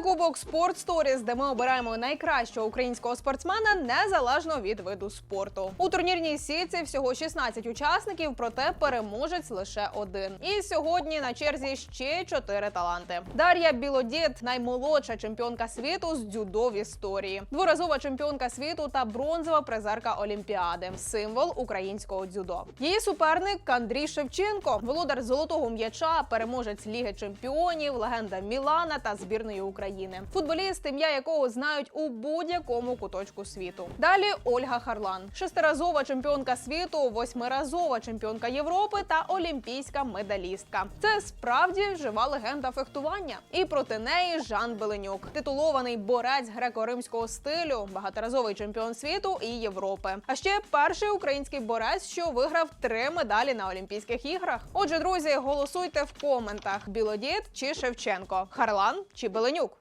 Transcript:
Кубок Спорт Stories, де ми обираємо найкращого українського спортсмена незалежно від виду спорту. У турнірній сітці всього 16 учасників, проте переможець лише один. І сьогодні на черзі ще чотири таланти. Дар'я Білодід наймолодша чемпіонка світу з дзюдо в історії, дворазова чемпіонка світу та бронзова призерка Олімпіади, символ українського дзюдо. Її суперник Андрій Шевченко, володар золотого м'яча, переможець Ліги Чемпіонів, легенда Мілана та збірної України. Футболіст, ім'я якого знають у будь-якому куточку світу. Далі Ольга Харлан, шестиразова чемпіонка світу, восьмиразова чемпіонка Європи та олімпійська медалістка. Це справді жива легенда фехтування. І проти неї Жан Беленюк, титулований борець греко-римського стилю, багаторазовий чемпіон світу і Європи. А ще перший український борець, що виграв три медалі на Олімпійських іграх. Отже, друзі, голосуйте в коментах: Білодід чи Шевченко, Харлан чи Беленюк.